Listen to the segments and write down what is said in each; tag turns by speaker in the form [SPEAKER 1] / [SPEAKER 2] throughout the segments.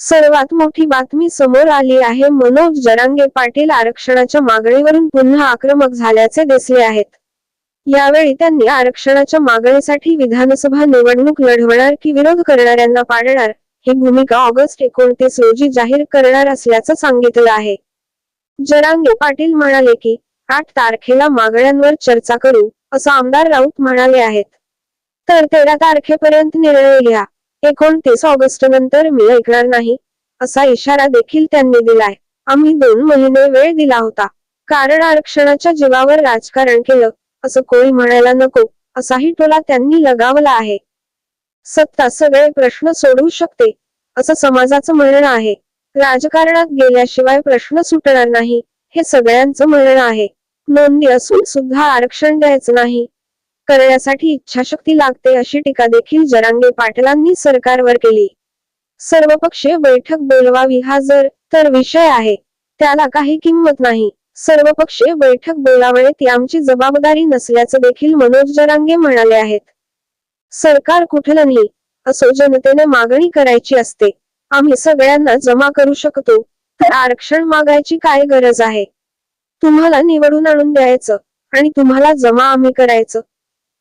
[SPEAKER 1] सर्वात मोठी बातमी समोर आली आहे. मनोज जरांगे पाटील आरक्षणाच्या मागणीवरून पुन्हा आक्रमक झाल्याचे दिसले आहेत. यावेळी त्यांनी आरक्षणाच्या मागणीसाठी विधानसभा निवडणूक लढवणार की विरोध करणाऱ्यांना पाडणार ही भूमिका ऑगस्ट एकोणतीस रोजी जाहीर करणार असल्याचं सांगितलं आहे. जरांगे पाटील म्हणाले की आठ तारखेला मागण्यांवर चर्चा करू असं आमदार राऊत म्हणाले आहेत. तर तेरा तारखेपर्यंत निर्णय घ्या. एकोणतीस ऑगस्ट नंतर मी ऐकणार नाही? असा इशारा देखील त्यांनी दिलाय. आम्ही दोन महिने वेळ दिला होता. कारण आरक्षणाच्या जीवावर राजकारण केलं. असं कोणी म्हणायला नको. असाही टोला त्यांनी लगावला आहे. सत्ता सगळे प्रश्न सोडवू शकते. असं समाजाचं म्हणणं आहे. राजकारणात गेल्याशिवाय प्रश्न सुटणार नाही. हे सगळ्यांचं म्हणणं आहे. नोंदी असून सुद्धा आरक्षण द्यायचं नाही. करण्यासाठी इच्छाशक्ती लागते अशी टीका देखील जरांगे पाटलांनी सरकारवर केली. सर्वपक्षीय बैठक बोलवावी हा जर तर विषय आहे त्याला काही किंमत नाही. सर्वपक्षीय बैठक बोलावणे ती आमची जबाबदारी नसल्याचं देखील मनोज जरांगे म्हणाले आहेत. सरकार कुठलं नाही असो जनतेने मागणी करायची असते. आम्ही सगळ्यांना जमा करू शकतो तर आरक्षण मागायची काय गरज आहे? तुम्हाला निवडून आणून द्यायचं आणि तुम्हाला जमा आम्ही करायचं.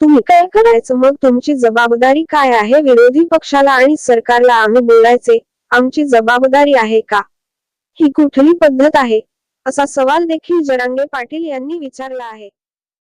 [SPEAKER 1] तुम्ही काय करायचं? मग तुमची जबाबदारी काय आहे? विरोधी पक्षाला आणि सरकारला आम्ही बोलायचे. आमची जबाबदारी आहे का? ही कुठली पद्धत आहे? असा सवाल देखील जरांगे पाटील यांनी विचारला आहे.